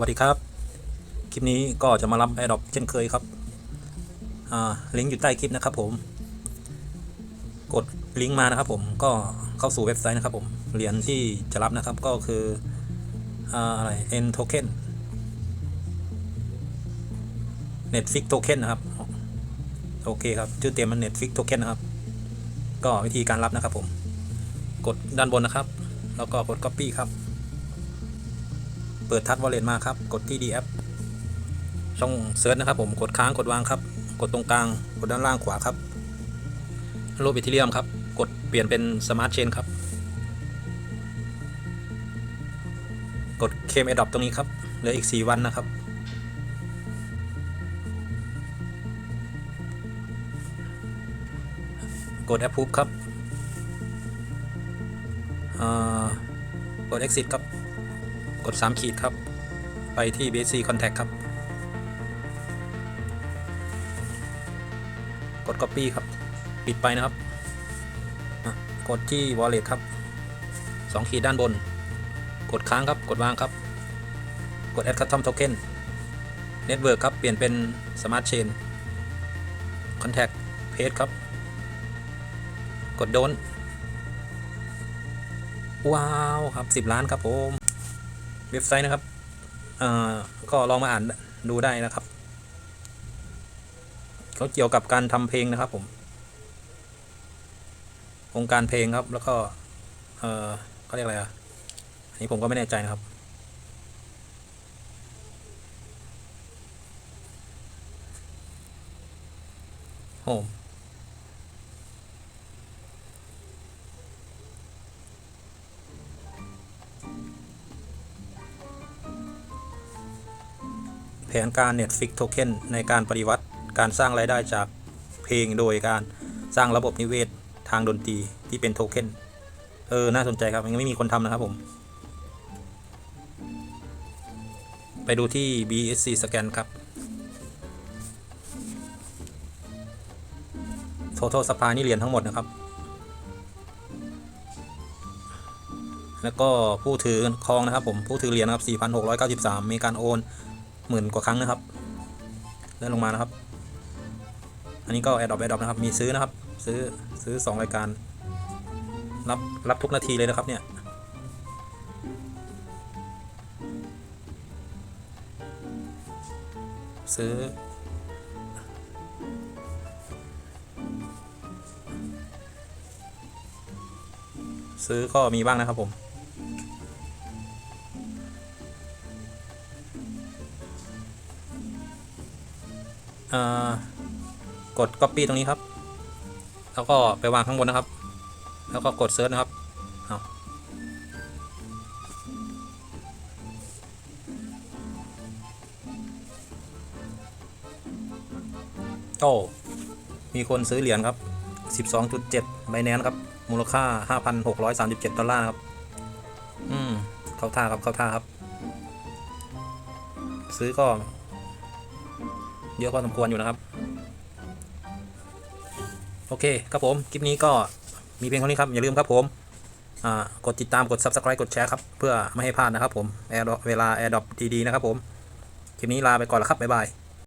วัสดีครับ คลิปนี้ก็จะมารับแอดดอปเช่นเคยครับอ่าลิงก์อยู่ใต้คลิปนะครับผม กดลิงก์มานะครับผมก็เข้าสู่เว็บไซต์นะครับผม เหรียญที่จะรับนะครับก็คืออ่าอะไร N token Netflix token นะครับ โอเคครับ ชื่อเต็มมัน Netflix token นะครับ ก็วิธีการรับนะครับผม กดด้านบนนะครับ แล้วก็กด copy ครับ เปิดทัชวอลเล็ตมาครับ กดที่ D app ช่องเซิร์ชนะครับผมกดค้างกดวางครับ กดตรงกลางกดด้านล่างขวาครับรูปอีเทเรียมครับ กดเปลี่ยนเป็นสมาร์ทเชนครับ กดเคมเอดอปตรงนี้ครับเหลืออีก 4 วันนะครับ กด approve ครับกด exit ครับ กด 3 ขีดครับ ไปที่ BSC contact ครับ กด copy ครับ ปิดไปนะครับ กดที่ wallet ครับ 2 ขีดด้านบน กดค้างครับ กดวางครับ กด add custom token network ครับ เปลี่ยนเป็น smart chain contact paste ครับ กดโดนว้าว ครับ 10 ล้านครับผม เว็บไซต์นะครับอ่อก็ลองมาอ่านดูได้นะครับเขาเกี่ยวกับการทำเพลงนะครับ ผมองค์การเพลงครับ แล้วก็เออเขาเรียกอะไรอะอันนี้ผมก็ไม่แน่ใจนะครับโฮ แผนการ Netflix Token ในการปฏิวัติการสร้างรายได้จากเพลงโดยการสร้างระบบนิเวศทางดนตรีที่เป็นโทเค็นเออ น่าสนใจครับ ยังไม่มีคนทำนะครับผม ไปดูที่ BSC Scan ครับ Total Supply นี่เหรียญทั้งหมดนะครับ แล้วก็ผู้ถือครองนะครับผม ผู้ถือเหรียญนะครับ 4,693 มีการโอน หมื่นกว่าครั้งนะครับเลื่อนลงมานะครับ อันนี้ก็แอดดอปแอดดอปนะครับ มีซื้อนะครับ ซื้อซื้อ2รายการ รับรับทุกนาทีเลยนะครับเนี่ยซื้อ ซื้อก็มีบ้างนะครับผม กด Copy ตรงนี้ครับ แล้วก็ไปวางข้างบนนะครับ แล้วก็กด Search นะครับเอาโอ้มีคนซื้อเหรียญครับ 12.7ใบแนนครับ มูลค่า 5,637 ดอลลาร์ครับ อืม เข้าท่าครับ เข้าท่าครับ ซื้อก็ เยอะพอสมควรอยู่นะครับ โอเคครับผม คลิปนี้ก็มีเพียงเท่านี้ครับ อย่าลืมครับผมกดติดตามกด subscribe กดแชร์ครับ เพื่อไม่ให้พลาดนะครับผมแอร์เวลา AirDrop ดี ๆ นะครับผม คลิปนี้ลาไปก่อนแล้วครับ บ๊ายบาย